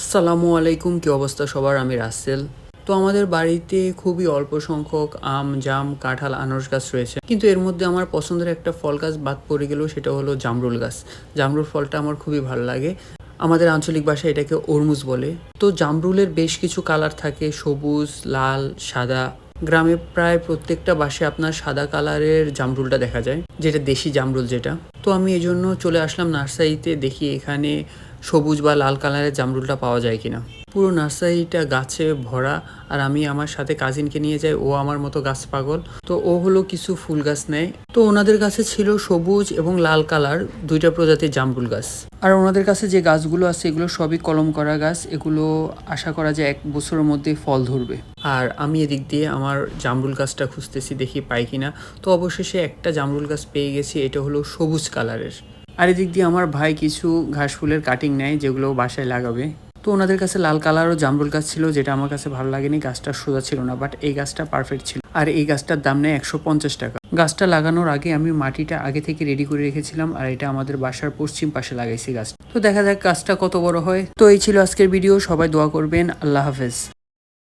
আসসালামু আলাইকুম, কি অবস্থা সবার? আমি রাসেল। তো আমাদের বাড়িতে খুবই অল্প সংখ্যক আম, জাম, কাঁঠাল, আনারস গাছ রয়েছে। কিন্তু এর মধ্যে আমার পছন্দের একটা ফল গাছ বাদ পড়ে গেল, সেটা হলো জামরুল গাছ। জামরুল ফলটা আমার খুবই ভালো লাগে। আমাদের আঞ্চলিক ভাষায় এটাকে ওরমুজ বলে। তো জামরুলের বেশ কিছু কালার থাকে, সবুজ, লাল, সাদা। গ্রামে প্রায় প্রত্যেকটা বাসে আপনার সাদা কালারের জামরুলটা দেখা যায়, যেটা দেশি জামরুল যেটা। তো আমি এই জন্য চলে আসলাম নার্সারিতে দেখি এখানে সবুজ বা লাল কালারের জামরুলটা পাওয়া যায় কিনা। পুরো নার্সারিটা গাছে ভরা আর আমি আমার সাথে কাজিনকে নিয়ে যাই, ও আমার মতো গাছ পাগল। তো ও হলো কিছু ফুল গাছ নেয়। তো ওনাদের কাছে ছিল সবুজ এবং লাল কালার দুইটা প্রজাতির জামরুল গাছ। আর ওনাদের কাছে যে গাছগুলো আছে, এগুলো সবই কলম করা গাছ। এগুলো আশা করা যায় এক বছরের মধ্যে ফল ধরবে। আর আমি এদিক দিয়ে আমার জামরুল গাছটা খুঁজতেছি, দেখি পাই কিনা। তো অবশেষে একটা জামরুল গাছ পেয়ে গেছি, এটা হলো সবুজ কালারের। আর এদিক দিয়ে আমার ভাই কিছু ঘাস ফুলের কাটিং নেয়, যেগুলো বাসায় লাগাবে। তো ওনাদের কাছে লাল কালার ও জামরুল গাছ ছিল, যেটা আমার কাছে ভালো লাগেনি গাছটা সোজা ছিল না বাট এই গাছটা পারফেক্ট ছিল। আর এই গাছটার দাম নেয় একশো পঞ্চাশ টাকা। গাছটা লাগানোর আগে আমি মাটিটা আগে থেকে রেডি করে রেখেছিলাম, আর এটা আমাদের বাসার পশ্চিম পাশে লাগাইছি গাছ তো দেখা যাক গাছটা কত বড় হয়। তো এই ছিল আজকের ভিডিও সবাই দোয়া করবেন, আল্লাহ হাফেজ।